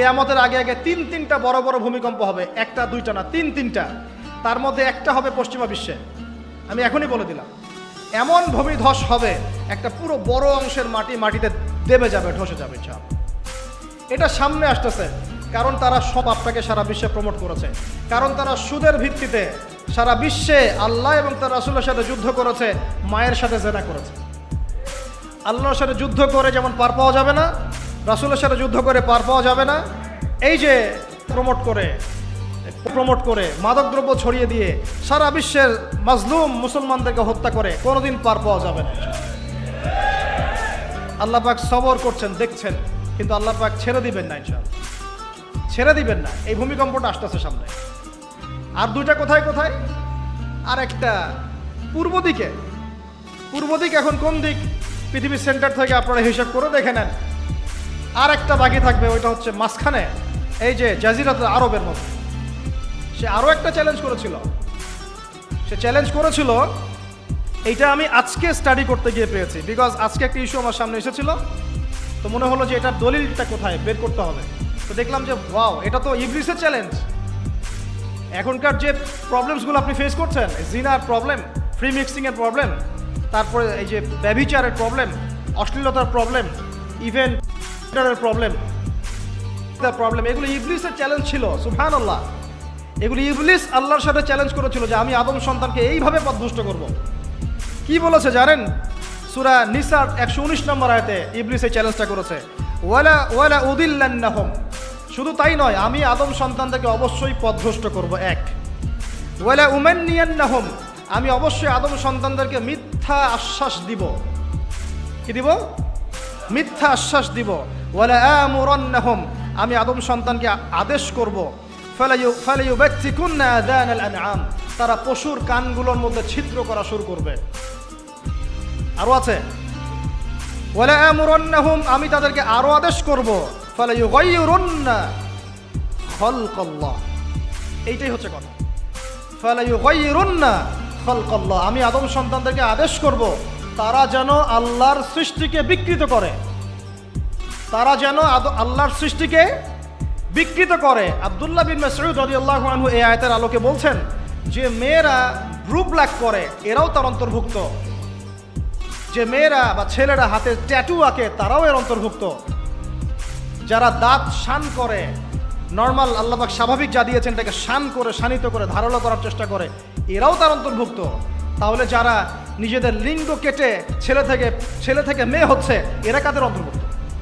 কেয়ামতের আগে আগে তিন তিনটা বড় বড় ভূমিকম্প হবে। একটা, দুইটা না, তিন তিনটা। তার মধ্যে একটা হবে পশ্চিমা বিশ্বে। আমি এখনই বলে দিলাম। এমন ভূমিধস হবে, একটা পুরো বড় অংশের মাটি মাটিতে দেবে যাবে, ধসে যাবে চাপ এটা সামনে আসতেছে, কারণ তারা সব আপনাকে সারা বিশ্বে প্রমোট করেছে। কারণ তারা সুদের ভিত্তিতে সারা বিশ্বে আল্লাহ এবং তার রাসুলের সাথে যুদ্ধ করেছে, মায়ের সাথে জেনা করেছে। আল্লাহর সাথে যুদ্ধ করে যেমন পার পাওয়া যাবে না রাসুলের সাথে যুদ্ধ করে পার পাওয়া যাবে না। এই যে প্রমোট করে প্রমোট করে, মাদকদ্রব্য ছড়িয়ে দিয়ে সারা বিশ্বের মাজলুম মুসলমানদেরকে হত্যা করে কোনোদিন পার পাওয়া যাবে না। আল্লাহ পাক সবর করছেন, দেখছেন, কিন্তু আল্লাহ পাক ছেড়ে দিবেন না ইনশাল ছেড়ে দিবেন না, এই ভূমিকম্পটা আসতেছে সামনে। আর দুইটা কোথায় কোথায়? আর একটা পূর্ব দিকে। পূর্ব দিক এখন কোন দিক? পৃথিবীর সেন্টার থেকে আপনারা হিসাব করে দেখে নেন। আর একটা বাকি থাকবে, ওইটা হচ্ছে মাঝখানে। এই যে জাজিরাত আরবের মধ্যে সে আরও একটা চ্যালেঞ্জ করেছিল। সে চ্যালেঞ্জ করেছিল, এইটা আমি আজকে স্টাডি করতে গিয়ে পেয়েছি। বিকজ আজকে একটা ইস্যু আমার সামনে এসেছিল। তো মনে হলো যে এটার দলিলটা কোথায়, বের করতে হবে। তো দেখলাম যে ওয়াও এটা তো ইবলিসের চ্যালেঞ্জ এখনকার যে প্রবলেমসগুলো আপনি ফেস করছেন, জিনার প্রবলেম ফ্রি মিক্সিংয়ের প্রবলেম তারপরে এই যে ব্যবিচারের প্রবলেম অশ্লীলতার প্রবলেম ইভেন প্রবলেম প্রবলেম এগুলো ইবলিসের চ্যালেঞ্জ ছিল সুফান আল্লাহ এগুলি ইবলিস আল্লাহর সাথে চ্যালেঞ্জ করেছিল যে আমি আদম সন্তানকে এইভাবে পথভুষ্ট করব। কি বলেছে জানেন? সুরা নিসার একশো উনিশ নম্বর আয়তে ইবলিস এই চ্যালেঞ্জটা করেছে। ওয়ালা ওয়ালা উদিল্লান্নাহম। শুধু তাই নয়, আমি আদম সন্তানদেরকে অবশ্যই পথভ্রষ্ট করব, এক। ওয়ালা উমেন্নিয়ান্নাহম। আমি অবশ্যই আদম সন্তানদেরকে মিথ্যা আশ্বাস দিব। কি দিব? মিথ্যা আশ্বাস দিব। ওয়ালা আমুরান্নাহম, আমি আদম সন্তানকে আদেশ করব। তারা পশুর কানগুলোর মধ্যে ছিদ্র করা শুরু করবে। আরও আছে। আমি তাদেরকে আরও আদেশ করব। ফালাইউ এইটাই হচ্ছে কথা। ফালাইউ আমি আদম সন্তানদেরকে আদেশ করব। তারা যেন আল্লাহর সৃষ্টিকে বিকৃত করে। তারা যেন আল্লাহর সৃষ্টিকে বিকৃত করে। আবদুল্লাহ বিন মাসউদ রাদিয়াল্লাহু আনহু এই আয়াতের আলোকে বলছেন যে, মেয়েরা ব্রু ব্ল্যাক করে, এরাও তার অন্তর্ভুক্ত। যে মেয়েরা বা ছেলেরা হাতে ট্যাটু আঁকে, তারাও এর অন্তর্ভুক্ত। যারা দাঁত শান করে নর্মাল আল্লাহবাক স্বাভাবিক যা দিয়েছেন, এটাকে শান করে, শানিত করে, ধারালো করার চেষ্টা করে, এরাও তার অন্তর্ভুক্ত। তাহলে যারা নিজেদের লিঙ্গ কেটে ছেলে থেকে ছেলে থেকে মেয়ে হচ্ছে এরা কাদের অন্তর্ভুক্ত?